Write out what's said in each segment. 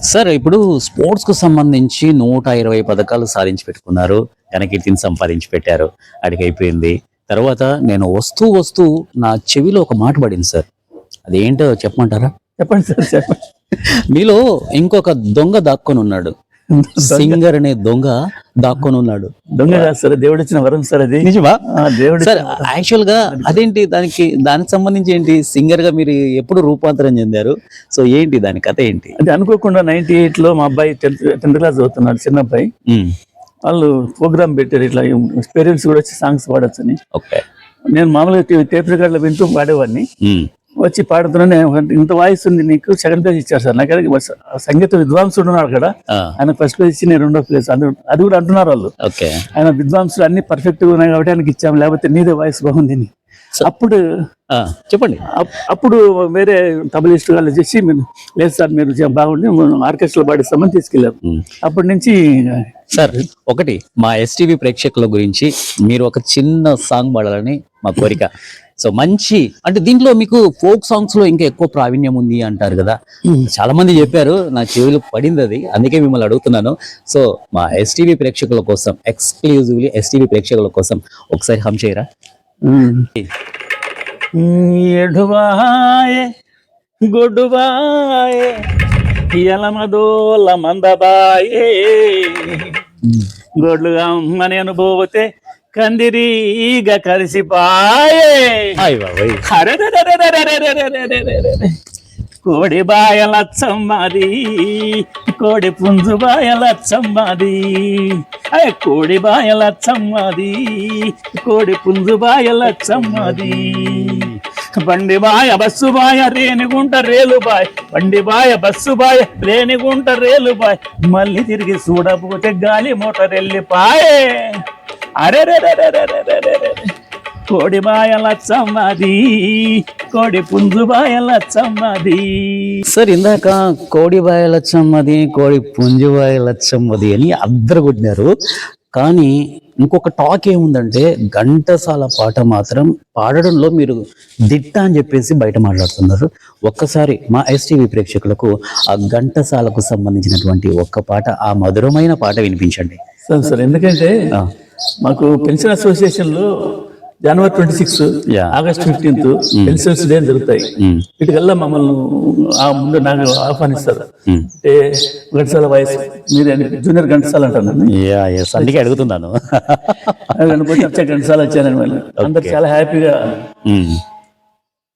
Sir ఇప్పుడు స్పోర్ట్స్కు సంబంధించి నూట ఇరవై పథకాలు సాధించి పెట్టుకున్నారు. ఘనకీర్తిని సంపాదించి పెట్టారు. అడిగి అయిపోయింది తర్వాత నేను వస్తూ వస్తూ నా చెవిలో ఒక మాట పడింది సార్. అదేంటో చెప్పమంటారా? చెప్పండి సార్ చెప్పండి. మీలో ఇంకొక దొంగ దాక్కొని ఉన్నాడు. సింగర్ అనే దొంగ దాక్కొని ఉన్నాడు. దొంగ సార్ దేవుడు ఇచ్చిన వరం సార్ అది. నిజమా? దేవుడు సార్ యాక్చువల్గా అదేంటి దానికి దానికి సంబంధించి ఏంటి? సింగర్గా మీరు ఎప్పుడు రూపాంతరం చెందారు? సో ఏంటి దాని కథ ఏంటి? అది అనుకోకుండా నైన్టీ ఎయిట్లో మా అబ్బాయి టెన్త్ టెన్త్ క్లాస్ చదువుతున్నాడు చిన్న అబ్బాయి. వాళ్ళు ప్రోగ్రామ్ పెట్టారు ఇట్లా పేరెంట్స్ కూడా వచ్చి సాంగ్స్ పాడొచ్చని. ఓకే. నేను మామూలుగా టేప్ రికార్డులో వింటూ పాడేవాడిని. వచ్చి పాడుతున్నానే. ఇంత వాయిస్ ఉంది నీకు సెకండ్ ప్లేస్ ఇచ్చారు సార్. నాకు సంగీత విద్వాంసుడు ఉన్నాడు అక్కడ. ఆయన ఫస్ట్ ప్లేస్ ఇచ్చి నేను రెండో ప్లేస్ అది అది కూడా అంటున్నారు వాళ్ళు. ఓకే. ఆయన విద్వాంసులు అన్ని పర్ఫెక్ట్గా ఉన్నాయి కాబట్టి ఆయనకి ఇచ్చాము. లేకపోతే నీదే వాయిస్ బాగుంది అప్పుడు చెప్పండి. అప్- అప్పుడు వేరే తబలిస్ట్ వాళ్ళు చేసి మీరు లేదు సార్ మీరు బాగుండి ఆర్కెస్ట్రా పాడిస్తామని తీసుకెళ్ళారు. ఉమ్. అప్పటి నుంచి సార్ ఒకటి మా ఎస్టీవీ ప్రేక్షకుల గురించి మీరు ఒక చిన్న సాంగ్ పాడాలని మా కోరిక. సో మంచి అంటే దీంట్లో మీకు ఫోక్ సాంగ్స్లో ఇంకా ఎక్కువ ప్రావీణ్యం ఉంది అంటారు కదా. చాలా మంది చెప్పారు నా చెవిలో పడింది అది అందుకే మిమ్మల్ని అడుగుతున్నాను. సో మా ఎస్టీవీ ప్రేక్షకుల కోసం ఎక్స్క్లూజివ్లీ ఎస్టీవీ ప్రేక్షకుల కోసం ఒకసారి హమ్ చేయరా? ఎలమదోల మందబాయే గొడ్లుగా అమ్మని అనుభవతే కందిరీగ కరిసిపాయే కోడి బాయ లచ్చమ్మది కోడి పుంజు బాయ లచ్చమ్మది అయ్య కోడి బాయ లచ్చమ్మది కోడి పుంజు బాయ లచ్చమ్మది బండి బాయ బస్సు బాయ రేణిగుంట రేలు బాయ్. బండి బాయ బస్సు బాయ రేణిగుంట రేలు బాయ్. మళ్ళీ తిరిగి చూడబోతే గాలి మోటార్ వెళ్ళిపాయే. అరే కోడి బాయ లచ్చమ్మది కోడి పుంజు బాయ లచ్చమ్మది సార్ ఇందాక కోడి బాయ లచ్చమ్మది కోడి పుంజు బాయ లచ్చమ్మది అని అద్దరు కొట్టినారు కానీ ఇంకొక టాక్ ఏముందంటే ఘంటసాల పాట మాత్రం పాడడంలో మీరు దిట్ట అని చెప్పేసి బయట మాట్లాడుతున్నారు. ఒక్కసారి మా ఎస్టీవీ ప్రేక్షకులకు ఆ ఘంటసాలకు సంబంధించినటువంటి ఒక్క పాట ఆ మధురమైన పాట వినిపించండి. సార్ సార్ ఎందుకంటే మాకు పెన్షన్ అసోసియేషన్లో జనవరి twenty six. August fifteenth pensions day జరుగుతాయి. ఉమ్, వీటికల్లా మమ్మల్ని ఆ ముందు నాకు ఆహ్వానిస్తారు. అంటే ఘంటసాల వయసు మీరు జూనియర్ ఘంటసాల అందుకే అడుగుతున్నాను. అది కనుక వచ్చే ఘంటసాల వచ్చానని వాళ్ళు అందరు చాలా హ్యాపీగా ఉమ్,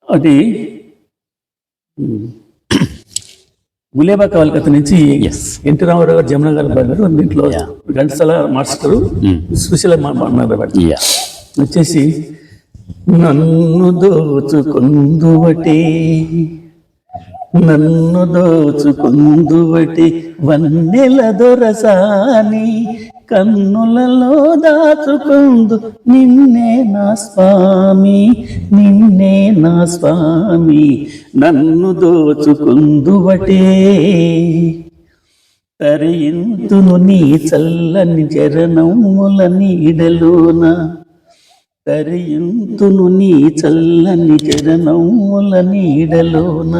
అది గులేబా కవల్కత్త నుంచి. ఎన్టీ రామారావు గారు జమున గారు గారు దీంట్లో. ఘంటసాల మాస్టరు ఉమ్, సుశీల వచ్చేసి నన్ను దోచుకుందువటి నన్ను దోచుకుందువటి వన్నెల దొరసాని కన్నులలో దాచుకుందు. నిన్నే నా స్వామి నిన్నే నా స్వామి నన్ను దోచుకుందువటే తరయింతును నీ చల్లని చరణముల నీడలోన తరయింతును నీ చల్లని చరణముల నీడలోన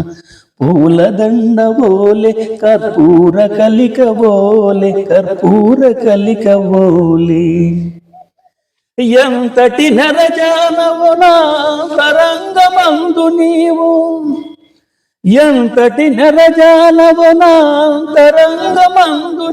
పూల దండ బోలే కర్పూర కలిక బోలే కర్పూర కలిక బోలే ఎంతటి నరజానవునా తరంగమందు నీవు ఎంతటి నెరజాలవు నా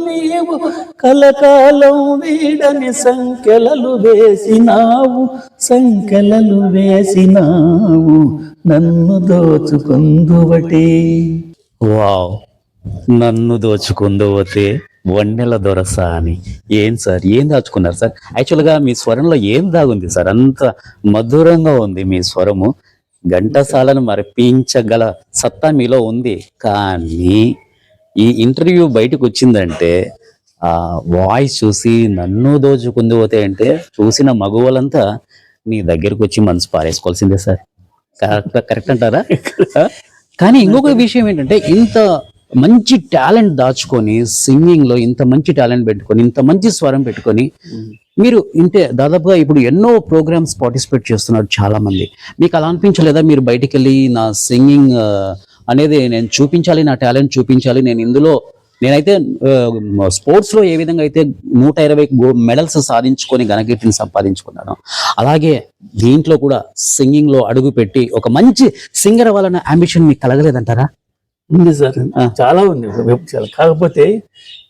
నీవు? కలకాలం వీడని సంఖ్యలలు వేసినావు సంఖ్యలలు వేసినావు. నన్ను దోచుకుందువటే. వావ్. నన్ను దోచుకుందువతే వన్నెల దొరస అని. ఏం సార్? ఏం దాచుకున్నారు సార్? యాక్చువల్గా మీ స్వరంలో ఏం దాగుంది సార్? అంత మధురంగా ఉంది మీ స్వరము. ఘంటసాలను మరిపించగల సత్తా మీలో ఉంది కానీ ఈ ఇంటర్వ్యూ బయటకు వచ్చిందంటే ఆ వాయిస్ చూసి నన్ను దోచుకుంది పోతే అంటే చూసిన మగువలంతా నీ దగ్గరకు వచ్చి మనసు పారేసుకోవాల్సిందే సార్ కరెక్ట్ కరెక్ట్ అంటారా? కానీ ఇంకొక విషయం ఏంటంటే ఇంత మంచి టాలెంట్ దాచుకొని సింగింగ్లో ఇంత మంచి టాలెంట్ పెట్టుకొని ఇంత మంచి స్వరం పెట్టుకొని మీరు ఇంటే దాదాపుగా ఇప్పుడు ఎన్నో ప్రోగ్రామ్స్ పార్టిసిపేట్ చేస్తున్నారు చాలా మంది మీకు అలా అనిపించలేదా మీరు బయటికి వెళ్ళి నా సింగింగ్ అనేది నేను చూపించాలి నా టాలెంట్ చూపించాలి నేను ఇందులో నేనైతే స్పోర్ట్స్లో ఏ విధంగా అయితే నూట ఇరవై మెడల్స్ సాధించుకొని ఘనకీర్తిని సంపాదించుకున్నాను అలాగే దీంట్లో కూడా సింగింగ్లో అడుగు పెట్టి ఒక మంచి సింగర్ అవ్వాలన్న అంబిషన్ మీకు కలగలేదంటారా? ఉంది సార్. ఆ. చాలా ఉంది. చాలా. కాకపోతే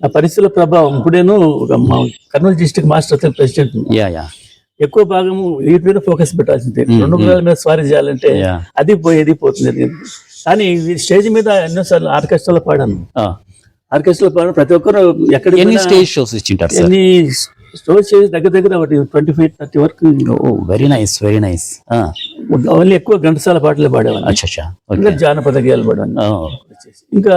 నా పరిస్థితుల ప్రభావం ఇప్పుడేను ఒక మా కర్నూలు డిస్ట్రిక్ట్ మాస్టర్ ప్రెసిడెంట్. ఎక్కువ భాగం వీటి మీద ఫోకస్ పెట్టాల్సిందే. రెండు గుర్రాల మీద స్వారీ చేయాలంటే అది పోయేది పోతుంది. కానీ ఈ స్టేజ్ మీద ఎన్నోసార్లు ఆర్కెస్ట్రాలో పాడాను. ఆర్కెస్ట్రాలో పాడాను ప్రతి ఒక్కరు ఎక్కడ ఎన్ని స్టేజ్ షోస్ ఇచ్చింటారు ఎన్ని స్టోర్ చేసి దగ్గర దగ్గర ఒకటి ట్వంటీ ఫైవ్ థర్టీ వరకు very nice very nice. Only ఎక్కువ ఘంటసాల పాటలే పాడేవాళ్ళు అచ్చా ఇంకా జానపద గేయాలు పాడాను ఇంకా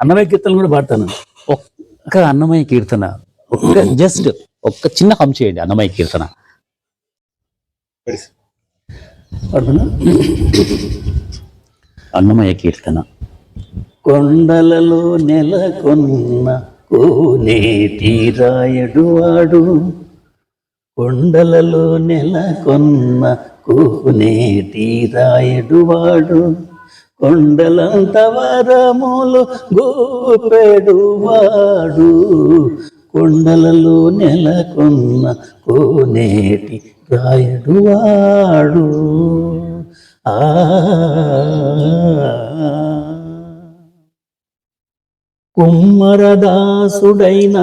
అన్నమయ్య కీర్తనలు కూడా పాడతాను. ఒక్క అన్నమయ్య కీర్తన ఒక్క జస్ట్ ఒక్క చిన్న హమ్ చేయండి అన్నమయ్య కీర్తన. పాడుతున్నా అన్నమయ్య కీర్తన. కొండలలో నెలకొన్న కోనేటి రాయడు వాడు కొండలలో నెలకొన్న కూనేటి రాయడు వాడు కొండలంత వరములు గోపెడు వాడు కొండలలో నెలకొన్న కోనేటి రాయడు వాడు ఆ. కుమ్మరదాసుడైన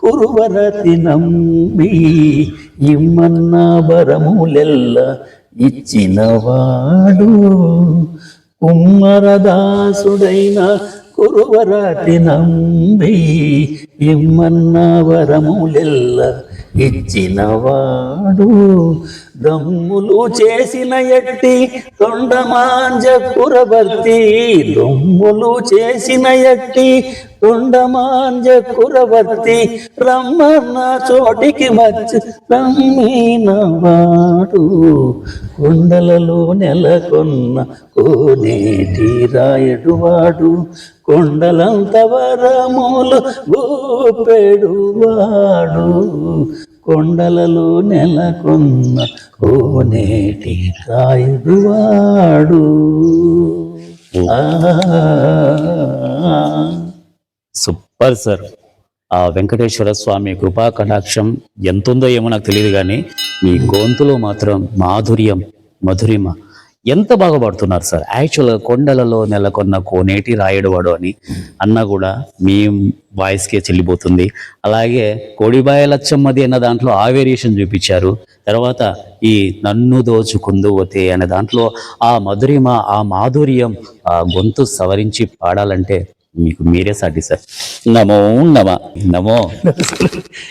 కురువరతి నమ్మి ఇమ్మన్న వరములెల్ల ఇచ్చినవాడు. కుమ్మరదాసుడైన కురువరాటి నంబి ఇమ్మన్న వరములెల్ల ఇచ్చినవాడు. దమ్ములు చేసిన ఎట్టి తొండమాంజ కురవర్తి దొమ్ములు చేసిన ఎట్టి తొండమాంజ కురవర్తి రమ్మన్న చోటికి వచ్చి రమ్మిన వాడు. కొండలలో నెలకొన్న కోనేటి రాయడు వాడు కొండలంత వరములు గోపెడు వాడు. కొండలలో నెలకొన్న కోనేటి రాయుడు వాడు. ఆ సూపర్ సార్. ఆ వెంకటేశ్వర స్వామి కృపా కటాక్షం ఎంతుందో ఏమో నాకు తెలియదు కానీ మీ గొంతులో మాత్రం మాధుర్యం మధురిమ ఎంత బాగా పడుతున్నారు సార్. యాక్చువల్గా కొండలలో నెలకొన్న కోనేటి రాయడవాడు అని అన్న కూడా మీ వాయిస్కే చెల్లిపోతుంది. అలాగే కోడిబాయ లచ్చమ్మది అన్న దాంట్లో ఆ వేరియేషన్ చూపించారు. తర్వాత ఈ నన్ను దోచుకుందువతే అనే దాంట్లో ఆ మధురిమ ఆ మాధుర్యం ఆ గొంతు సవరించి పాడాలంటే మీకు మీరే సాటి సార్. నమో నమ నమో.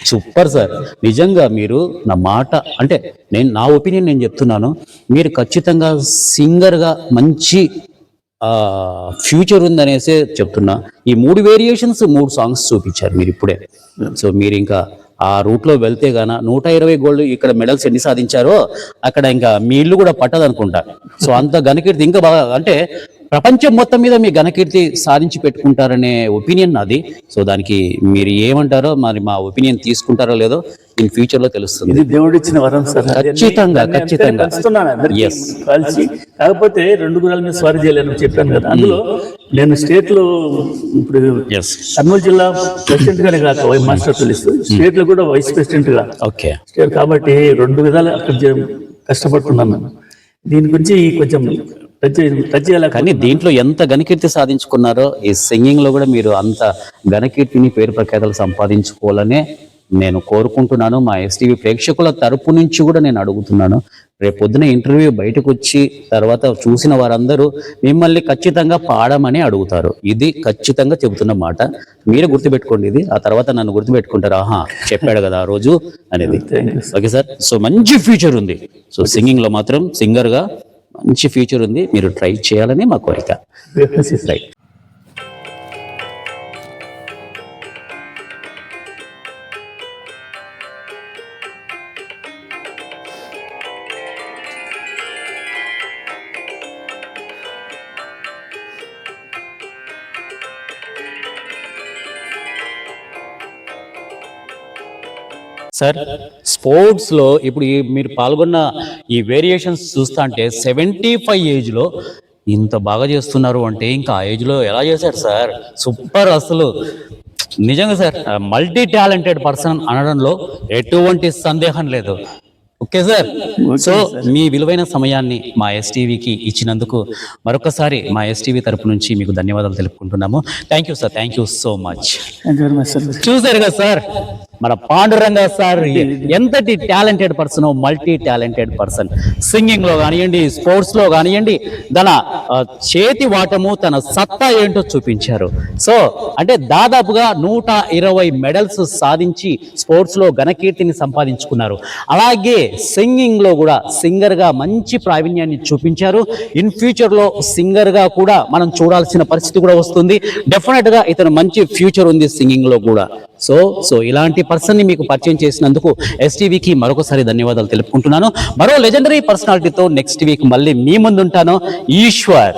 Super sir. నిజంగా మీరు నా మాట అంటే నేను నా ఒపీనియన్ నేను చెప్తున్నాను. మీరు ఖచ్చితంగా సింగర్గా మంచి ఫ్యూచర్ ఉందనేసే చెప్తున్నా. ఈ మూడు వేరియేషన్స్ మూడు సాంగ్స్ చూపించారు మీరు ఇప్పుడే. సో మీరు ఇంకా ఆ రూట్లో వెళ్తే గాన నూట ఇరవై గోల్డ్ ఇక్కడ మెడల్స్ ఎన్ని సాధించారో అక్కడ ఇంకా మీ ఇల్లు కూడా పట్టదనుకుంటా. సో అంత ఘనకీర్తి ఇంకా బాగా అంటే ప్రపంచం మొత్తం మీద మీ ఘనకీర్తి సాధించి పెట్టుకుంటారనే ఒపీనియన్ నాది. సో దానికి మీరు ఏమంటారో మరి మా ఒపీనియన్ తీసుకుంటారో లేదో ఇన్ ఫ్యూచర్లో తెలుస్తుంది దేవుడిచ్చిన వరం సార్. ఖచ్చితంగా, ఖచ్చితంగా. కలిసి కాకపోతే రెండు గురాల మీద స్వారీ చేయలేని చెప్పాను కదా. అందులో నేను స్టేట్లో ఇప్పుడు ఎస్ కర్నూలు జిల్లా ప్రెసిడెంట్ గానే కాక మాస్టర్ పిలుస్తూ స్టేట్లో కూడా వైస్ ప్రెసిడెంట్గా ఓకే స్టేట్ కాబట్టి రెండు విధాలు అక్కడ కష్టపడుతున్నాను. నేను. దీని గురించి కొంచెం కానీ దీంట్లో ఎంత ఘనకీర్తి సాధించుకున్నారో ఈ సింగింగ్లో కూడా మీరు అంత ఘనకీర్తిని పేరు ప్రఖ్యాతలు సంపాదించుకోవాలనే నేను కోరుకుంటున్నాను. మా ఎస్టీవీ ప్రేక్షకుల తరపు నుంచి కూడా నేను అడుగుతున్నాను. రేపు పొద్దున ఇంటర్వ్యూ బయటకు వచ్చి తర్వాత చూసిన వారందరూ మిమ్మల్ని ఖచ్చితంగా పాడమని అడుగుతారు. ఇది ఖచ్చితంగా చెబుతున్న మాట. మీరు గుర్తుపెట్టుకోండి ఇది. ఆ తర్వాత నన్ను గుర్తుపెట్టుకుంటారు. ఆహా చెప్పాడు కదా ఆ రోజు అనేది. ఓకే సార్ సో మంచి ఫ్యూచర్ ఉంది. సో సింగింగ్లో మాత్రం సింగర్గా మంచి ఫ్యూచర్ ఉంది. మీరు ట్రై చేయాలని మా కోరిక. రైట్ సార్ స్పోర్ట్స్లో ఇప్పుడు ఈ మీరు పాల్గొన్న ఈ వేరియేషన్స్ చూస్తా అంటే సెవెంటీ ఫైవ్ ఏజ్లో ఇంత బాగా చేస్తున్నారు అంటే ఇంకా ఆ ఏజ్లో ఎలా చేశారు సార్ సూపర్ అసలు. నిజంగా సార్ మల్టీ టాలెంటెడ్ పర్సన్ అనడంలో ఎటువంటి సందేహం లేదు. ఓకే సార్ సో మీ విలువైన సమయాన్ని మా ఎస్టీవీకి ఇచ్చినందుకు మరొకసారి మా ఎస్టీవీ తరపు నుంచి మీకు ధన్యవాదాలు తెలుపుకుంటున్నాము. Thank you sir thank you so much చూసారు కదా సార్ మన పాండురంగ సార్ ఎంతటి talented person multi talented person. సింగింగ్లో కానివ్వండి స్పోర్ట్స్లో కానివ్వండి తన చేతి వాటము తన సత్తా ఏంటో చూపించారు. సో అంటే దాదాపుగా నూట ఇరవై మెడల్స్ సాధించి స్పోర్ట్స్లో ఘనకీర్తిని సంపాదించుకున్నారు. అలాగే సింగింగ్లో కూడా సింగర్గా మంచి ప్రావీణ్యాన్ని చూపించారు. ఇన్ ఫ్యూచర్లో సింగర్గా కూడా మనం చూడాల్సిన పరిస్థితి కూడా వస్తుంది. డెఫినెట్గా ఇతను మంచి ఫ్యూచర్ ఉంది సింగింగ్లో కూడా. సో సో ఇలాంటి పర్సన్ని మీకు పరిచయం చేసినందుకు ఎస్టీవీకి మరొకసారి ధన్యవాదాలు తెలుపుకుంటున్నాను. మరో లెజెండరీ పర్సనాలిటీతో నెక్స్ట్ వీక్ మళ్ళీ మీ ముందుంటాను. ఈశ్వర్.